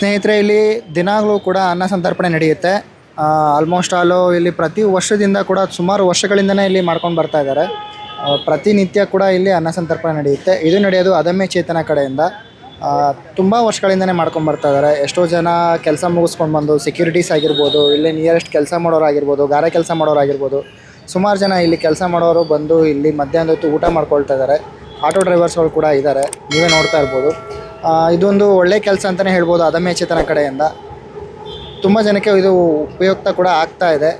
ಸ್ನೇಹಿತರೆ, ಇಲ್ಲಿ ದಿನಾಗಲೂ ಕೂಡ ಅನ್ನ ಸಂತರ್ಪಣೆ ನಡೆಯುತ್ತೆ. ಆಲ್ಮೋಸ್ಟ್ ಆಲು ಇಲ್ಲಿ ಪ್ರತಿ ವರ್ಷದಿಂದ ಕೂಡ ಸುಮಾರು ವರ್ಷಗಳಿಂದನೇ ಇಲ್ಲಿ ಮಾಡ್ಕೊಂಡು ಬರ್ತಾ ಇದ್ದಾರೆ. ಪ್ರತಿನಿತ್ಯ ಕೂಡ ಇಲ್ಲಿ ಅನ್ನ ಸಂತರ್ಪಣೆ ನಡೆಯುತ್ತೆ. ಇದು ನಡೆಯೋದು ಅದಮ್ಯ ಚೇತನ ಕಡೆಯಿಂದ. ತುಂಬ ವರ್ಷಗಳಿಂದನೇ ಮಾಡ್ಕೊಂಡು ಬರ್ತಾ ಇದ್ದಾರೆ. ಎಷ್ಟೋ ಜನ ಕೆಲಸ ಮುಗಿಸ್ಕೊಂಡು ಬಂದು ಸೆಕ್ಯೂರಿಟೀಸ್ ಆಗಿರ್ಬೋದು, ಇಲ್ಲಿ ನಿಯರೆಸ್ಟ್ ಕೆಲಸ ಮಾಡೋರಾಗಿರ್ಬೋದು, ಗಾರೆ ಕೆಲಸ ಮಾಡೋರಾಗಿರ್ಬೋದು, ಸುಮಾರು ಜನ ಇಲ್ಲಿ ಕೆಲಸ ಮಾಡೋರು ಬಂದು ಇಲ್ಲಿ ಮಧ್ಯಾಹ್ನದ ಊಟ ಮಾಡ್ಕೊಳ್ತಾ ಇದ್ದಾರೆ. ಆಟೋ ಡ್ರೈವರ್ಸ್ಗಳು ಕೂಡ ಇದ್ದಾರೆ. ನೀವೇ ನೋಡ್ತಾ ಇರ್ಬೋದು. ಇದೊಂದು ಒಳ್ಳೆ ಕೆಲಸ ಅಂತಲೇ ಹೇಳ್ಬೋದು ಅದಮ್ಯ ಚೇತನ ಕಡೆಯಿಂದ. ತುಂಬ ಜನಕ್ಕೆ ಇದು ಉಪಯುಕ್ತ ಕೂಡ ಆಗ್ತಾ ಇದೆ.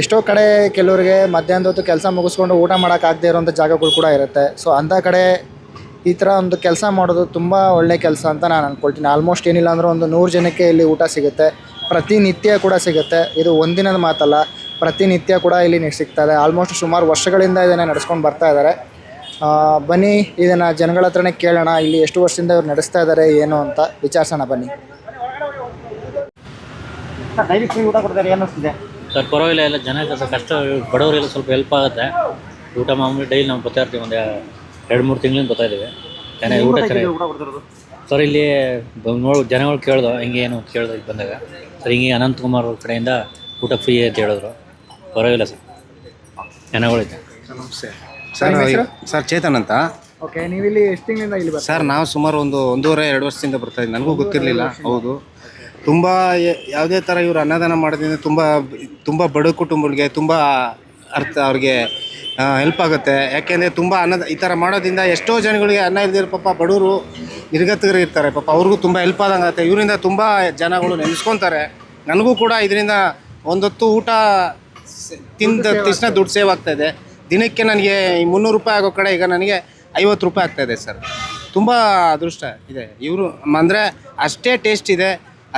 ಎಷ್ಟೋ ಕಡೆ ಕೆಲವರಿಗೆ ಮಧ್ಯಾಹ್ನದ ಹೊತ್ತು ಕೆಲಸ ಮುಗಿಸ್ಕೊಂಡು ಊಟ ಮಾಡೋಕ್ಕಾಗದೇ ಇರೋಂಥ ಜಾಗಗಳು ಕೂಡ ಇರುತ್ತೆ. ಸೊ ಅಂಥ ಕಡೆ ಈ ಥರ ಒಂದು ಕೆಲಸ ಮಾಡೋದು ತುಂಬ ಒಳ್ಳೆ ಕೆಲಸ ಅಂತ ನಾನು ಅಂದ್ಕೊಳ್ತೀನಿ ಆಲ್ಮೋಸ್ಟ್ ಏನಿಲ್ಲ ಅಂದರೂ ಒಂದು ನೂರು ಜನಕ್ಕೆ ಇಲ್ಲಿ ಊಟ ಸಿಗುತ್ತೆ. ಪ್ರತಿನಿತ್ಯ ಕೂಡ ಸಿಗುತ್ತೆ. ಇದು ಒಂದಿನದ ಮಾತಲ್ಲ, ಪ್ರತಿನಿತ್ಯ ಕೂಡ ಇಲ್ಲಿ ಸಿಗ್ತಾ ಇದೆ. ಆಲ್ಮೋಸ್ಟ್ ಸುಮಾರು ವರ್ಷಗಳಿಂದ ಇದನ್ನು ನಡೆಸ್ಕೊಂಡು ಬರ್ತಾ ಇದ್ದಾರೆ. ಬನ್ನಿ ಇದನ್ನು ಜನಗಳ ಹತ್ರನೇ ಕೇಳೋಣ ಇಲ್ಲಿ ಎಷ್ಟು ವರ್ಷದಿಂದ ಇವ್ರು ನಡೆಸ್ತಾ ಇದ್ದಾರೆ ಏನು ಅಂತ ವಿಚಾರಿಸೋಣ ಬನ್ನಿ. ಊಟ ಕೊಡ್ತಾರೆ ಏನು ಅನಿಸ್ತಿದೆ ಸರ್ ಪರವಾಗಿಲ್ಲ ಎಲ್ಲ ಜನ ಸ್ವಲ್ಪ ಕಷ್ಟ ಬಡವರಿಗೆಲ್ಲ ಸ್ವಲ್ಪ ಹೆಲ್ಪ್ ಆಗುತ್ತೆ. ಊಟ ಮಾಮೂಲಿ ಡೈಲಿ ನಾವು ಬರ್ತಾ ಇರ್ತೀವಿ ಒಂದು ಎರಡು ಮೂರು ತಿಂಗಳಿಂದ ಬರ್ತಾ ಇದ್ದೀವಿ. ಚೆನ್ನಾಗಿ ಊಟ ಚೆನ್ನಾಗಿ ಸರ್ ಇಲ್ಲಿ ನೋಡಿ ಜನಗಳು ಕೇಳ್ದು ಹಿಂಗೆ ಏನು ಅಂತ ಕೇಳಿದ್ರು ಇಲ್ಲಿ ಬಂದಾಗ. ಸರ್ ಹಿಂಗೆ ಅನಂತಕುಮಾರ್ ಅವ್ರ ಕಡೆಯಿಂದ ಊಟ ಫ್ರೀ ಅಂತ ಹೇಳಿದ್ರು. ಪರವಾಗಿಲ್ಲ ಸರ್. ಜನಗಳಿದೆ ನಮಸ್ತೆ? ಸರ್ ಸರ್ ಚೇತನ್ ಅಂತ. ಓಕೆ ನೀವು ಇಲ್ಲಿ ಎಷ್ಟು ತಿಂಗಳಿಂದ ಇಲ್ಲಿ ಸರ್ ನಾವು ಸುಮಾರು ಒಂದು ಒಂದೂವರೆ ಎರಡು ವರ್ಷದಿಂದ ಬರ್ತಾ ಇದ್ದೀವಿ. ನನಗೂ ಗೊತ್ತಿರಲಿಲ್ಲ. ಹೌದು. ತುಂಬ ಯಾವುದೇ ಥರ ಇವರು ಅನ್ನದಾನ ಮಾಡೋದ್ರಿಂದ ತುಂಬ ತುಂಬ ಬಡ ಕುಟುಂಬಗಳಿಗೆ ತುಂಬ ಅರ್ಥ ಅವ್ರಿಗೆ ಹೆಲ್ಪ್ ಆಗುತ್ತೆ. ಯಾಕೆಂದರೆ ತುಂಬ ಅನ್ನದ ಈ ಥರ ಮಾಡೋದ್ರಿಂದ ಎಷ್ಟೋ ಜನಗಳಿಗೆ ಅನ್ನ ಇಲ್ದಿರೋ ಪಾಪ ಬಡವರು ನಿರ್ಗತಿಗರು ಇರ್ತಾರೆ. ಪಾಪ ಅವ್ರಿಗೂ ತುಂಬ ಹೆಲ್ಪ್ ಆದಂಗೆ ಆಗುತ್ತೆ. ಇವರಿಂದ ತುಂಬ ಜನಗಳು ನೆನೆಸ್ಕೊತಾರೆ. ನನಗೂ ಕೂಡ ಇದರಿಂದ ಒಂದೊತ್ತು ಊಟ ತಿಂದ ತಕ್ಷಣ ದುಡ್ಡು ಸೇವ್ ಆಗ್ತಾಯಿದೆ ಇದೆ. ದಿನಕ್ಕೆ ನನಗೆ ಈ ಮುನ್ನೂರು ರೂಪಾಯಿ ಆಗೋ ಕಡೆ ಈಗ ನನಗೆ ಐವತ್ತು ರೂಪಾಯಿ ಆಗ್ತಾ ಇದೆ ಸರ್. ತುಂಬ ಅದೃಷ್ಟ ಇದೆ. ಇವರು ಅಂದರೆ ಅಷ್ಟೇ ಟೇಸ್ಟ್ ಇದೆ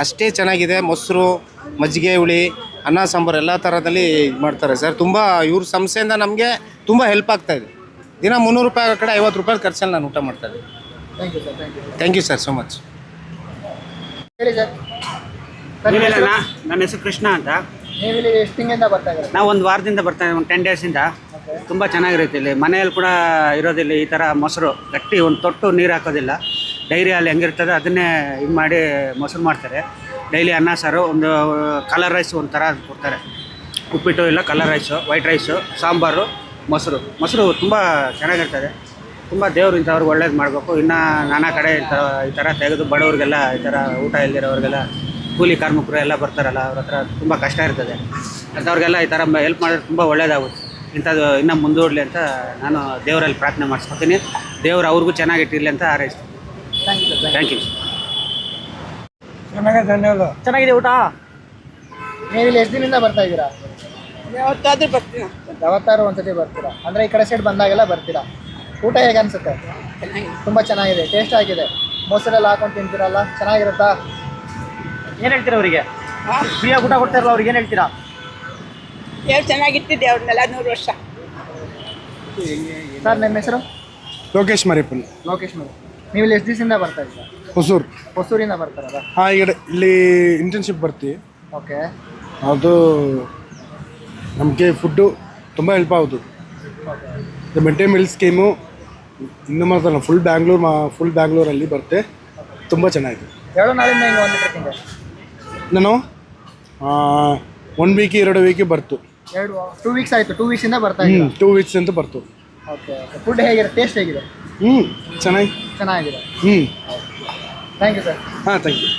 ಅಷ್ಟೇ ಚೆನ್ನಾಗಿದೆ. ಮೊಸರು ಮಜ್ಜಿಗೆ ಹುಳಿ ಅನ್ನ ಸಾಂಬಾರು ಎಲ್ಲ ಥರದಲ್ಲಿ ಇದು ಮಾಡ್ತಾರೆ ಸರ್. ತುಂಬ ಇವ್ರ ಸಂಸ್ಥೆಯಿಂದ ನಮಗೆ ತುಂಬ ಹೆಲ್ಪ್ ಆಗ್ತಾ ಇದೆ. ದಿನ ಮುನ್ನೂರು ರೂಪಾಯಿ ಆಗೋ ಕಡೆ ಐವತ್ತು ರೂಪಾಯಿ ಖರ್ಚಲ್ಲಿ ನಾನು ಊಟ ಮಾಡ್ತಾ ಇದ್ದೀನಿ. Thank you sir thank you thank you sir so much ಹೇಳಿ ಸರ್ ನನ್ನ ಹೆಸರು ಕೃಷ್ಣ ಅಂತ. ನೀವು ಇಲ್ಲಿ ಎಷ್ಟು ತಿಂಗಳಿಂದ ಬರ್ತಾ ಇದ್ದಾರೆ? ನಾವು ಒಂದು ವಾರದಿಂದ ಬರ್ತಾ ಇದ್ದೀವಿ ಒಂದು ಟೆನ್ ಡೇಸಿಂದ ತುಂಬ ಚೆನ್ನಾಗಿರುತ್ತೆ ಇಲ್ಲಿ. ಮನೆಯಲ್ಲಿ ಕೂಡ ಇರೋದಿಲ್ಲ ಈ ಥರ ಮೊಸರು. ಗಟ್ಟಿ ಒಂದು ತೊಟ್ಟು ನೀರು ಹಾಕೋದಿಲ್ಲ. ಡೈರಿ ಅಲ್ಲಿ ಹೆಂಗಿರ್ತದೆ ಅದನ್ನೇ ಇದು ಮಾಡಿ ಮೊಸರು ಮಾಡ್ತಾರೆ. ಡೈಲಿ ಅನ್ನ, ಸಾರು, ಒಂದು ಕಲರ್ ರೈಸ್ ಒಂಥರ ಕೊಡ್ತಾರೆ. ಉಪ್ಪಿಟ್ಟು ಇಲ್ಲ colour rice white rice sambar, ಮೊಸರು. ಮೊಸರು ತುಂಬ ಚೆನ್ನಾಗಿರ್ತದೆ. ತುಂಬ ದೇವರು ಇಂಥವ್ರಿಗೆ ಒಳ್ಳೇದು ಮಾಡಬೇಕು. ಇನ್ನು ನಾನಾ ಕಡೆ ಇಂಥ, ಈ ಥರ ತೆಗೆದು ಬಡವ್ರಿಗೆಲ್ಲ ಈ ಥರ ಊಟ ಇಲ್ದಿರೋರಿಗೆಲ್ಲ ಕೂಲಿ ಕಾರ್ಮಿಕರು ಎಲ್ಲ ಬರ್ತಾರಲ್ಲ ಅವ್ರ ಹತ್ರ ತುಂಬ ಕಷ್ಟ ಇರ್ತದೆ. ಅಂಥವ್ರಿಗೆಲ್ಲ ಈ ಥರ ಹೆಲ್ಪ್ ಮಾಡಿದ್ರೆ ತುಂಬ ಒಳ್ಳೇದಾಗುತ್ತೆ. ಇಂಥದ್ದು ಇನ್ನೂ ಮುಂದೂಡಲಿ ಅಂತ ನಾನು ದೇವರಲ್ಲಿ ಪ್ರಾರ್ಥನೆ ಮಾಡಿಸ್ಕೊತೀನಿ. ದೇವರು ಅವ್ರಿಗೂ ಚೆನ್ನಾಗಿಟ್ಟಿರಲಿ ಅಂತ ಹಾರೈಸ್ತೀನಿ. ಥ್ಯಾಂಕ್ ಯು ಸರ್ ಧನ್ಯವಾದ ಯು ಚೆನ್ನಾಗಿದೆ ಊಟ? ನೀವು ಇಲ್ಲಿ ಎಷ್ಟು ದಿನದಿಂದ ಬರ್ತಾ ಇದ್ದೀರಾ? ಯಾವತ್ತಾದ್ರೂ ಬರ್ತೀರಾ? ಯಾವತ್ತಾರು ಒಂದ್ಸತಿ ಬರ್ತೀರಾ? ಅಂದರೆ ಈ ಕಡೆ ಸೈಡ್ ಬಂದಾಗೆಲ್ಲ ಬರ್ತೀರಾ? ಊಟ ಹೇಗೆ ಅನಿಸುತ್ತೆ? ತುಂಬ ಚೆನ್ನಾಗಿದೆ ಟೇಸ್ಟ್ ಆಗಿದೆ. ಮೊಸರೆಲ್ಲ ಹಾಕೊಂಡು ತಿಂತೀರಲ್ಲ ಚೆನ್ನಾಗಿರುತ್ತಾ? ಏನು ಹೇಳ್ತೀರಾ ಅವರಿಗೆ? ಫ್ರೀಯಾಗಿ ಊಟ ಕೊಡ್ತಾರಲ್ಲ ಅವ್ರಿಗೆ ಏನು ಹೇಳ್ತೀರಾ? ದೇವ್ರು ಚೆನ್ನಾಗಿಟ್ಟಿದ್ದೆ ಅವ್ರನ್ನೆಲ್ಲ ನೂರು ವರ್ಷ. ಸರ್ ನಿಮ್ಮ ಹೆಸರು? ಲೋಕೇಶ್ ಮರಿಪುಲ್ ಲೋಕೇಶ್ ಮರಿ ನೀವು ಇಲ್ಲಿ ಎಷ್ಟು ದಿವಸದಿಂದ ಬರ್ತಾ ಇದ್ದೀರಾ? ಹೊಸೂರು. ಹೊಸೂರಿಂದ ಬರ್ತಾರಲ್ಲ? ಹಾಂ ಈಗ ಇಲ್ಲಿ ಇಂಟರ್ನ್ಶಿಪ್ ಬರ್ತೀವಿ ಓಕೆ. ಅದು ನಮಗೆ ಫುಡ್ಡು ತುಂಬ ಹೆಲ್ಪ್ ಆಗೋದು. ಮಿಡ್ ಡೇ ಮೀಲ್ ಸ್ಕೀಮು ಇನ್ನು ಮಾತ್ರ ಫುಲ್ ಬ್ಯಾಂಗ್ಳೂರು ಮಾ ಫುಲ್ ಬ್ಯಾಂಗ್ಳೂರಲ್ಲಿ ಬರುತ್ತೆ ತುಂಬ ಚೆನ್ನಾಗಿದೆ. ಎರಡು ನಾಳಿಂದ ನಾನು ಒನ್ ವೀಕ್ ಎರಡು ವೀಕಿಗೆ ಬರ್ತು. ಎರಡು ಟೂ ವೀಕ್ಸ್ ಆಯಿತು ಟೂ ವೀಕ್ಸಿಂದ ಬರ್ತಾ ಹ್ಞೂ ಇದ್ದೀರಾ ಟೂ ವೀಕ್ಸ್ ಅಂತ ಬರ್ತು. ಓಕೆ ಓಕೆ ಫುಡ್ ಹೇಗಿದೆ ಟೇಸ್ಟ್ ಹೇಗಿದೆ? ಹ್ಞೂ ಚೆನ್ನಾಗಿ ಚೆನ್ನಾಗಿದೆ. ಹ್ಞೂ ಥ್ಯಾಂಕ್ ಯು ಸರ್ ಹಾಂ ಥ್ಯಾಂಕ್ ಯು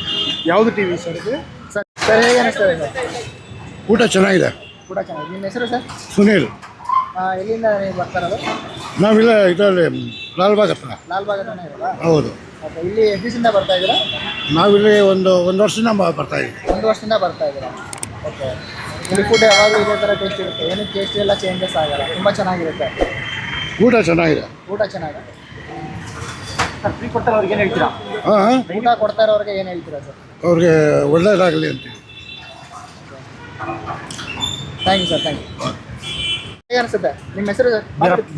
ಯಾವುದು ಟಿ ವಿ ಸರ್ ಇದು? ಸರ್ ಸರ್ ಹೇಗೆ ಅನಿಸ್ತದೆ ಸರ್ ಊಟ ಚೆನ್ನಾಗಿದೆ. ಕೂಡ ಚೆನ್ನಾಗಿದೆ. ನಿಮ್ಮ ಹೆಸರು ಸರ್ ಸುನೀಲ್. ಹಾಂ ಎಲ್ಲಿಂದ ನೀವು ಬರ್ತಾರದು ನಾವಿಲ್ಲ ಇದರಲ್ಲಿ ಲಾಲ್ಬಾಗ್ ಹತ್ರ. ಲಾಲ್ಬಾಗ್ ಹತ್ರನೇ ಹೌದು. ಓಕೆ ಇಲ್ಲಿ ಎಷ್ಟು ದಿವಸದಿಂದ ಬರ್ತಾ ಇದ್ದೀರಾ ನಾವಿಲ್ಲಿ ಒಂದು ಒಂದು ವರ್ಷದಿಂದ ಬರ್ತಾ ಇದ್ದೀವಿ ಒಂದು ವರ್ಷದಿಂದ ಬರ್ತಾ ಇದ್ದೀರಾ ಓಕೆ ಫುಡ್ ಯಾವಾಗಲೂ ಇದೇ ಥರ ಟೇಸ್ಟ್ ಇರುತ್ತೆ. ಏನು ಟೇಸ್ಟ್ ಎಲ್ಲ ಚೇಂಜಸ್ ಆಗಲ್ಲ. ತುಂಬ ಚೆನ್ನಾಗಿರುತ್ತೆ. ಊಟ ಚೆನ್ನಾಗಿದೆ. ಊಟ ಚೆನ್ನಾಗಿದೆ. ಸರ್ ಫ್ರೀ ಕೊಡ್ತಾರೆ ಅವ್ರಿಗೆ ಏನು ಹೇಳ್ತೀರಾ? ಹಾಂ ಊಟ ಕೊಡ್ತಾ ಇರೋರಿಗೆ ಏನು ಹೇಳ್ತೀರಾ ಸರ್? ಅವ್ರಿಗೆ ಒಳ್ಳೇದಾಗಲಿ ಅಂತ thank you sir thank you ಹೇಗೆ ಅನಿಸುತ್ತೆ? ನಿಮ್ಮ ಹೆಸರು? ಸರ್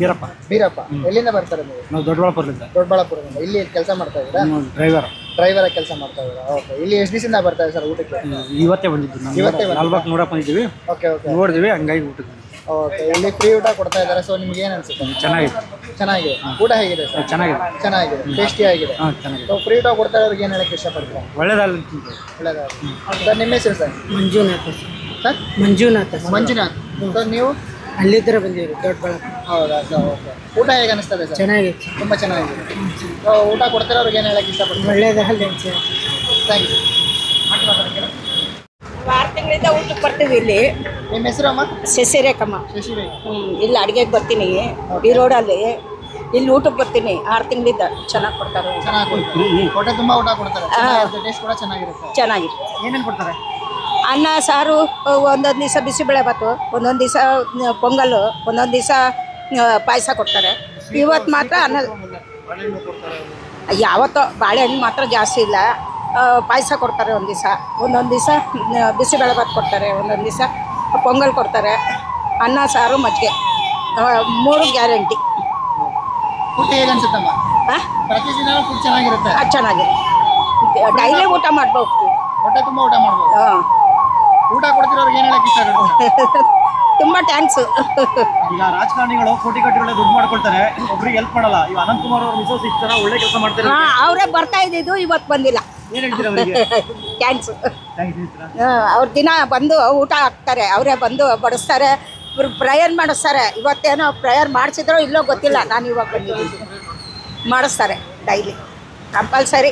ಬೀರಪ್ಪ. ಬೀರಪ್ಪ. ಎಲ್ಲಿಂದ ಬರ್ತಾರೆ ನೀವು? ನಾವು ದೊಡ್ಡಬಳ್ಳಾಪುರದಿಂದ. ದೊಡ್ಡಬಳ್ಳಾಪುರದಿಂದ. ಇಲ್ಲಿ ಕೆಲಸ ಮಾಡ್ತಾ ಇದ್ದೀರಾ? ಡ್ರೈವರ್ ಡ್ರೈವರ್ ಕೆಲಸ ಮಾಡ್ತಾ ಇದ್ದಾರೆ ಓಕೆ ಇಲ್ಲಿ ಎಷ್ಟು ದಿವಸದಿಂದ ಬರ್ತಾ ಇದೆ ಸರ್ ಊಟಕ್ಕೆ? ಇವತ್ತೇ ಬಂದಿದ್ದು ಇವತ್ತೇ ಬಂದಿದ್ದಾ? ನೋಡಕ್ಕೆ ಬಂದಿದ್ದೀವಿ. ಓಕೆ ಓಕೆ ನೋಡಿದ್ವಿ ಹಂಗಾಗಿ ಊಟಕ್ಕೆ ಓಕೆ ಇಲ್ಲಿ ಫ್ರೀ ಊಟ ಕೊಡ್ತಾ ಇದ್ದಾರೆ ಸೊ ನಿಮ್ಗೆ ಏನು ಅನ್ಸುತ್ತೆ? ಚೆನ್ನಾಗಿದೆ. ಚೆನ್ನಾಗಿದೆ. ಊಟ ಹೇಗಿದೆ ಸರ್? ಚೆನ್ನಾಗಿದೆ. ಚೆನ್ನಾಗಿದೆ. ಟೇಸ್ಟಿ ಆಗಿದೆ. ಹಾಂ ಚೆನ್ನಾಗಿದೆ. ಸೊ ಫ್ರೀ ಊಟ ಕೊಡ್ತಾ ಇರೋರಿಗೆ ಏನು ಹೇಳಕ್ಕೆ ಇಷ್ಟಪಡ್ತೀರಾ? ಒಳ್ಳೇದಾಗಲಿ ಒಳ್ಳೆಯದಾಗಿ ಸರ್ ನಿಮ್ಮ ಹೆಸರು sir? Manjunatha sir. Manjunatha Manjunath. Sir ನೀವು? ಅಲ್ಲಿದ್ದರೆ ಬಂದಿದ್ರು ದೊಡ್ಡಬಳ್ಳಾಪುರ. ಹೌದಾ? ಸರ್ ಓಕೆ ಊಟ ಹೇಗೆ ಅನಿಸ್ತದೆ ಸರ್ ಚೆನ್ನಾಗಿತ್ತು. ತುಂಬ ಚೆನ್ನಾಗಿದೆ. ಸೊ ಊಟ ಅವ್ರಿಗೆ ಏನು ಹೇಳಕ್ಕೆ ಇಷ್ಟಪಡ್ತೀರಾ? ಒಳ್ಳೇದಾಗಲಿ ಅಲ್ಲಿ ಥ್ಯಾಂಕ್ ಯು ಆರು ತಿಂಗಳಿಂದ ಊಟಕ್ಕೆ ಬರ್ತೀವಿ ಇಲ್ಲಿ. ನಿಮ್ಮ ಹೆಸರು ಅಮ್ಮ? ಶಶಿರೇಖಮ್ಮ. ಶಶಿರೇ. ಹ್ಞೂ ಇಲ್ಲಿ ಅಡುಗೆಗೆ ಬರ್ತೀನಿ. ಈ ರೋಡಲ್ಲಿ ಇಲ್ಲಿ ಊಟಕ್ಕೆ ಬರ್ತೀನಿ. ಆರು ತಿಂಗಳಿಂದ ಚೆನ್ನಾಗಿ ಕೊಡ್ತಾರೆ. ಚೆನ್ನಾಗಿ ಹೊಟ್ಟೆ ತುಂಬ ಊಟ ಕೊಡ್ತಾರೆ. ಟೇಸ್ಟ್ ಕೂಡ ಚೆನ್ನಾಗಿರುತ್ತೆ. ಚೆನ್ನಾಗಿದೆ ಏನೇನು ಕೊಡ್ತಾರೆ? ಅನ್ನ ಸಾರು ಒಂದೊಂದು ದಿವಸ ಬಿಸಿಬೇಳೆ ಬಾತು ಒಂದೊಂದು ದಿವಸ ಪೊಂಗಲ್ಲು ಒಂದೊಂದು ದಿವಸ ಪಾಯಸ ಕೊಡ್ತಾರೆ. ಇವತ್ತು ಮಾತ್ರ ಅನ್ನ ಯಾವತ್ತೋ ಬಾಳೆಹಣ್ಣು ಮಾತ್ರ ಜಾಸ್ತಿ ಇಲ್ಲ. ಪಾಯಸ ಕೊಡ್ತಾರೆ ಒಂದು ದಿವಸ. ಒಂದೊಂದು ದಿವಸ ಬಿಸಿಬೇಳೆ ಭಾತ್ ಕೊಡ್ತಾರೆ ಒಂದೊಂದು ದಿವಸ. ಪೊಂಗಲ್ ಕೊಡ್ತಾರೆ. ಅನ್ನ ಸಾರು ಮಜ್ಜಿಗೆ. ಮೂರು ಗ್ಯಾರಂಟಿ. ಚೆನ್ನಾಗಿರುತ್ತೆ. ಚೆನ್ನಾಗಿದೆ. ಡೈಲಿ ಊಟ ಮಾಡ್ಬೋದು. ಹೊಟ್ಟೆ ತುಂಬ ಊಟ ಮಾಡ್ಬೋದು. ಹಾಂ ಊಟ ಕೊಡ್ತಿರೋರಿಗೆ ಏನು ಹೇಳಕ್ಕೆ ಇಷ್ಟಪಡ್ತೀರಾ? ತುಂಬ ಥ್ಯಾಂಕ್ಸ್ ಈಗ ರಾಜಕಾರಣಿಗಳು ಕೋಟಿ ಕೋಟಿಗಳ ದುಡ್ಡು ಮಾಡ್ಕೊಳ್ತಾರೆ. ಒಬ್ರಿಗೆ ಹೆಲ್ಪ್ ಮಾಡಲ್ಲ. ಈಗ ಅನಂತ್ ಕುಮಾರ್ ಅವರು ಮಿಸೋಸ್ ಇಷ್ಟು ಜನ ಒಳ್ಳೆ ಕೆಲಸ ಮಾಡ್ತಾರೆ ಹಾಂ ಅವರೇ ಬರ್ತಾ ಇದ್ದಿದ್ದು ಇವತ್ತು ಬಂದಿಲ್ಲ. ಏನ್ ಹೇಳ್ತೀರಾ ಅವರಿಗೆ? ಥ್ಯಾಂಕ್ಸ್ ಅವ್ರ ದಿನ ಬಂದು ಊಟ ಹಾಕ್ತಾರೆ. ಅವರೇ ಬಂದು ಬಡಿಸ್ತಾರೆ. ಪ್ರೇಯರ್ ಮಾಡಿಸ್ತಾರೆ. ಇವತ್ತೇನೋ ಪ್ರೇಯರ್ ಮಾಡಿಸಿದ್ರೋ ಇಲ್ಲೋ ಗೊತ್ತಿಲ್ಲ. ನಾನು ಇವಾಗ ಬಂದಿದ್ದೀನಿ. ಮಾಡಿಸ್ತಾರೆ ಡೈಲಿ ಕಂಪಲ್ಸರಿ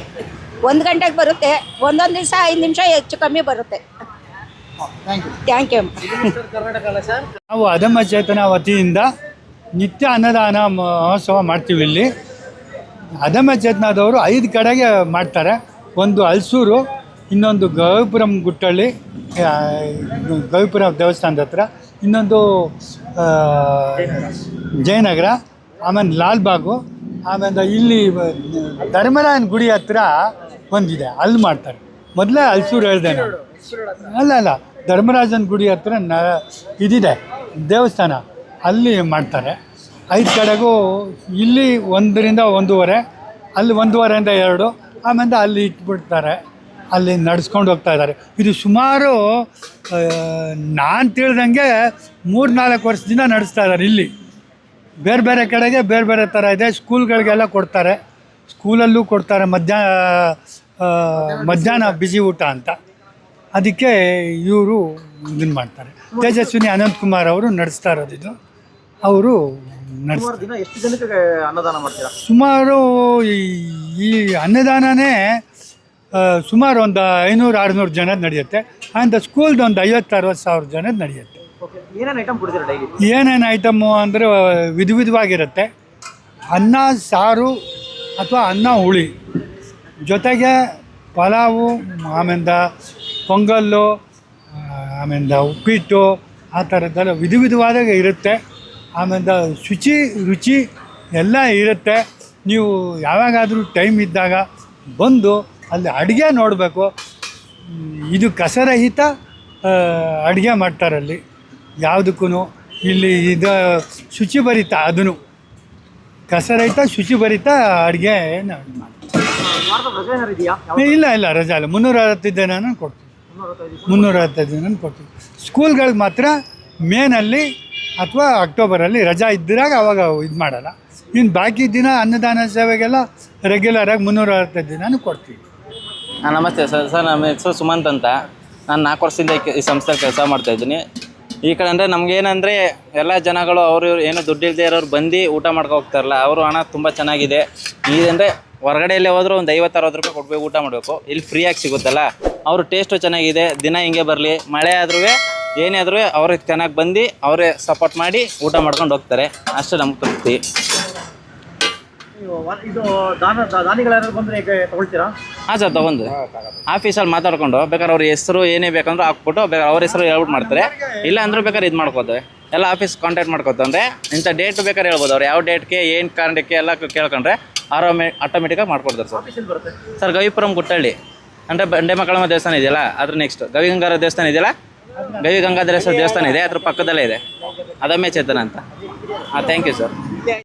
ಒಂದು ಗಂಟೆಗೆ ಬರುತ್ತೆ. ಒಂದೊಂದು ದಿವಸ ಐದು ನಿಮಿಷ ಹೆಚ್ಚು ಕಮ್ಮಿ ಬರುತ್ತೆ. ಥ್ಯಾಂಕ್ ಯು ಥ್ಯಾಂಕ್ ಯು ನಾವು ಅಧಮ ಚೇತನ ವತಿಯಿಂದ ನಿತ್ಯ ಅನ್ನದಾನ ಮಹೋತ್ಸವ ಮಾಡ್ತೀವಿ ಇಲ್ಲಿ. ಅಧಮ ಚೇತನದವರು ಐದು ಕಡೆಗೆ ಮಾಡ್ತಾರೆ. ಒಂದು ಹಲ್ಸೂರು ಇನ್ನೊಂದು ಗವಿಪುರಂ ಗುಟ್ಟಳ್ಳಿ ಗವಿಪುರ ದೇವಸ್ಥಾನದ ಹತ್ರ ಇನ್ನೊಂದು ಜಯನಗರ ಆಮೇಲೆ ಲಾಲ್ಬಾಗು ಆಮೇಲೆ ಇಲ್ಲಿ ಧರ್ಮರಾಯನ ಗುಡಿ ಹತ್ರ ಒಂದಿದೆ ಅಲ್ಲಿ ಮಾಡ್ತಾರೆ. ಮೊದಲೇ ಹಲ್ಸೂರು ಹೇಳ್ದೆ ನಾನು. ಅಲ್ಲ ಅಲ್ಲ. ಧರ್ಮರಾಜನ ಗುಡಿ ಹತ್ರ ನ ಇದಿದೆ ದೇವಸ್ಥಾನ. ಅಲ್ಲಿ ಮಾಡ್ತಾರೆ. ಐದು ಕಡೆಗೂ ಇಲ್ಲಿ ಒಂದರಿಂದ ಒಂದೂವರೆ, ಅಲ್ಲಿ ಒಂದೂವರೆಯಿಂದ ಎರಡು, ಆಮೇಲೆ ಅಲ್ಲಿ ಇಟ್ಬಿಡ್ತಾರೆ. ಅಲ್ಲಿ ನಡೆಸ್ಕೊಂಡು ಹೋಗ್ತಾ ಇದ್ದಾರೆ. ಇದು ಸುಮಾರು ನಾನು ತಿಳಿದಂಗೆ ಮೂರು ನಾಲ್ಕು ವರ್ಷದಿಂದ ನಡೆಸ್ತಾ ಇದ್ದಾರೆ ಇಲ್ಲಿ. ಬೇರೆ ಬೇರೆ ಕಡೆಗೆ ಬೇರೆ ಬೇರೆ ಥರ ಇದೆ. ಸ್ಕೂಲ್ಗಳಿಗೆಲ್ಲ ಕೊಡ್ತಾರೆ. ಸ್ಕೂಲಲ್ಲೂ ಕೊಡ್ತಾರೆ ಮಧ್ಯಾಹ್ನ ಮಧ್ಯಾಹ್ನ ಬಿಸಿ ಊಟ ಅಂತ. ಅದಕ್ಕೆ ಇವರು ಇದನ್ನು ಮಾಡ್ತಾರೆ. ತೇಜಸ್ವಿನಿ ಅನಂತ್ ಕುಮಾರ್ ಅವರು ನಡೆಸ್ತಾ ಇರೋದು ಇದು. ಅವರು ನಡೆಸ್ತಾರೆ. ದಿನ ಎಷ್ಟು ಜನಕ್ಕೆ ಅನ್ನದಾನ ಮಾಡ್ತೀರಾ? ಸುಮಾರು ಈ- ಈ ಅನ್ನದಾನನೇ ಆ, ಸುಮಾರು ಒಂದು ಐನೂರು ಆರುನೂರು ಜನದ ನಡೆಯುತ್ತೆ. ಆ್ಯಂಡ್ ಸ್ಕೂಲ್ದು ಒಂದು ಐವತ್ತು ಅರವತ್ತು ಸಾವಿರ ಜನದ ನಡೆಯುತ್ತೆ. ಓಕೆ ಏನೇನು ಐಟಮ್ ಕೊಡ್ತೀರಾ ಡೈಲಿ ಏನೇನು ಐಟಮ್ಮು ಅಂದರೆ ವಿಧ ವಿಧವಾಗಿರುತ್ತೆ. ಅನ್ನ ಸಾರು ಅಥವಾ ಅನ್ನ ಹುಳಿ. ಜೊತೆಗೆ ಪಲಾವು ಆಮೇಲೆ ಪೊಂಗಲ್ಲು ಆಮೇಲೆ ಉಪ್ಪಿಟ್ಟು ಆ ಥರದ್ದೆಲ್ಲ ವಿಧ ವಿಧವಾದಾಗ ಇರುತ್ತೆ. ಆಮೇಲೆ ಶುಚಿ ರುಚಿ ಎಲ್ಲ ಇರುತ್ತೆ. ನೀವು ಯಾವಾಗಾದರೂ ಟೈಮ್ ಇದ್ದಾಗ ಬಂದು ಅಲ್ಲಿ ಅಡುಗೆ ನೋಡಬೇಕು. ಇದು ಕಸರಹಿತ ಅಡುಗೆ ಮಾಡ್ತಾರಲ್ಲಿ ಯಾವುದಕ್ಕೂ ಇಲ್ಲಿ ಇದು ಶುಚಿಭರಿತ ಅದನ್ನು ಕಸರಹಿತ ಶುಚಿಭರಿತ ಅಡುಗೆ ಇಲ್ಲ ಇಲ್ಲ ರಜಾ ಇಲ್ಲ ಮುನ್ನೂರ ಅರವತ್ತಿದ್ದೆ ನಾನು ಕೊಡ್ತೀವಿ ಮುನ್ನೂರ ಅರವತ್ತೈದು ದಿನ ಕೊಡ್ತೀವಿ. ಸ್ಕೂಲ್ಗಳಿಗೆ ಮಾತ್ರ ಮೇನಲ್ಲಿ ಅಥವಾ ಅಕ್ಟೋಬರಲ್ಲಿ ರಜಾ ಇದ್ದಿರಾಗ ಅವಾಗ ಇದು ಮಾಡಲ್ಲ. ಇನ್ನು ಬಾಕಿ ದಿನ ಅನ್ನದಾನ ಸೇವೆಗೆಲ್ಲ ರೆಗ್ಯುಲರಾಗಿ ಮುನ್ನೂರ ಅರವತ್ತೈದು ದಿನನೂ ಕೊಡ್ತೀವಿ. ಹಾಂ, ನಮಸ್ತೆ ಸರ್. ಸರ್, ನಮ್ಮ ಹೆಸರು ಸುಮಂತ್ ಅಂತ. ನಾನು ನಾಲ್ಕು ವರ್ಷದಿಂದ ಈ ಸಂಸ್ಥೆ ಕೆಲಸ ಮಾಡ್ತಾ ಇದ್ದೀನಿ. ಈ ಕಡೆ ಅಂದರೆ ನಮಗೇನಂದರೆ ಎಲ್ಲ ಜನಗಳು ಅವರು ಏನು ದುಡ್ಡು ಇಲ್ಲದೆ ಇರೋರು ಬಂದು ಊಟ ಮಾಡ್ಕೊ ಹೋಗ್ತಾರಲ್ಲ, ಅವರು ಹಣ ತುಂಬ ಚೆನ್ನಾಗಿದೆ. ಇದಂದರೆ ಹೊರಗಡೆಯಲ್ಲೇ ಹೋದ್ರು ಒಂದು ಐವತ್ತು ಅರವತ್ತು ರೂಪಾಯಿ ಕೊಡ್ಬೇಕು ಊಟ ಮಾಡಬೇಕು. ಇಲ್ಲಿ ಫ್ರೀಯಾಗಿ ಸಿಗುತ್ತಲ್ಲ? ಅವ್ರ ಟೇಸ್ಟು ಚೆನ್ನಾಗಿದೆ, ದಿನ ಹಿಂಗೆ ಬರಲಿ. ಮಳೆ ಆದ್ರೂ ಏನೇ ಆದ್ರೂ ಅವ್ರಿಗೆ ಚೆನ್ನಾಗಿ ಬಂದು ಅವರೇ ಸಪೋರ್ಟ್ ಮಾಡಿ ಊಟ ಮಾಡ್ಕೊಂಡು ಹೋಗ್ತಾರೆ. ಅಷ್ಟೇ ನಮ್ಗೆ ತೃಪ್ತಿ. ಇದು ದಾನ ಬಂದ್ರೆ ತಗೊಳ್ತೀರಾ? ಹಾಂ ಸರ್ ತಗೊಂಡು. ಆಫೀಸಲ್ಲಿ ಮಾತಾಡ್ಕೊಂಡು ಬೇಕಾದ್ರೆ ಅವ್ರ ಹೆಸರು ಏನೇ ಬೇಕಂದ್ರೆ ಹಾಕ್ಬಿಟ್ಟು ಬೇಕಾದ್ರೆ ಅವ್ರ ಹೆಸರು ಹೇಳ್ಬಿಟ್ಟು ಮಾಡ್ತಾರೆ. ಇಲ್ಲ ಅಂದ್ರೆ ಬೇಕಾದ್ರೆ ಇದು ಮಾಡ್ಕೋತೇವೆ. ಎಲ್ಲ ಆಫೀಸ್ ಕಾಂಟ್ಯಾಕ್ಟ್ ಮಾಡ್ಕೊತಂದ್ರೆ ಇಂಥ ಡೇಟ್ ಬೇಕಾದ್ರೆ ಹೇಳ್ಬೋದು. ಅವ್ರು ಯಾವ ಡೇಟ್ಗೆ ಏನು ಕಾರಣಕ್ಕೆ ಎಲ್ಲ ಕೇಳ್ಕೊಂಡ್ರೆ ಆರಾಮ ಆಟೋಮೆಟಿಕಾಗಿ ಮಾಡ್ಕೊಡ್ತಾರೆ ಸರ್. ಸರ್ ಗವಿಪುರಂ ಗುಟ್ಟಳ್ಳಿ. ಅಂದರೆ ಬಂಡೆ ಮಕ್ಕಳಮ್ಮ ದೇವಸ್ಥಾನ ಇದೆಯಲ್ಲ ಅದ್ರ ನೆಕ್ಸ್ಟ್ ಗವಿಗಂಗಾರ ದೇವಸ್ಥಾನ ಇದೆಯಲ್ಲ? ಗವಿ ಗಂಗಾಧರೇಶ್ವರ ದೇವಸ್ಥಾನ ಇದೆ ಅದ್ರ ಪಕ್ಕದಲ್ಲೇ ಇದೆ. ಅದಮ್ಮೆ ಚೇತನ ಅಂತ. ಹಾಂ ಥ್ಯಾಂಕ್ ಯು ಸರ್